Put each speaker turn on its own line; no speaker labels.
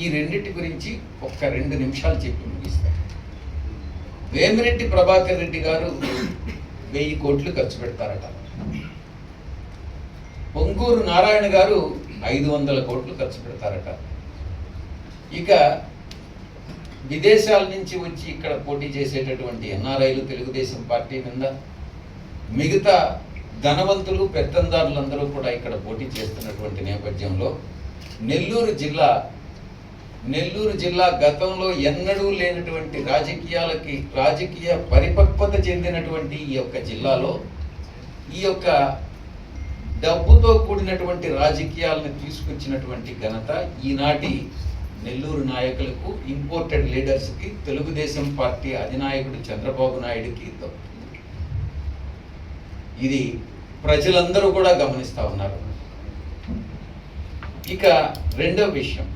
ఈ రెండింటి గురించి ఒక్క రెండు నిమిషాలు చెప్పి ముగిస్తాను. వేమిరెడ్డి ప్రభాకర్ రెడ్డి గారు వెయ్యి కోట్లు ఖర్చు పెడతారట. పొంగూరు నారాయణ గారు ఐదు వందల కోట్లు ఖర్చు పెడతారట. ఇక విదేశాల నుంచి వచ్చి ఇక్కడ పోటీ చేసేటటువంటి ఎన్ఆర్ఐలు తెలుగుదేశం పార్టీ మీద మిగతా ధనవంతులు పెత్తందారులందరూ కూడా ఇక్కడ పోటీ చేస్తున్నటువంటి నేపథ్యంలో నెల్లూరు జిల్లా నెల్లూరు జిల్లా గతంలో ఎన్నడూ లేనటువంటి రాజకీయాలకి రాజకీయ పరిపక్వత చెందినటువంటి ఈ యొక్క జిల్లాలో ఈ యొక్క డబ్బుతో కూడినటువంటి రాజకీయాలను తీసుకొచ్చినటువంటి ఘనత ఈనాటి నెల్లూరు నాయకులకు ఇంపోర్టెడ్ లీడర్స్కి తెలుగుదేశం పార్టీ అధినాయకుడు చంద్రబాబు నాయుడుకి ఇది ప్రజలందరూ కూడా గమనిస్తూ ఉన్నారు. ఇక రెండవ విషయం.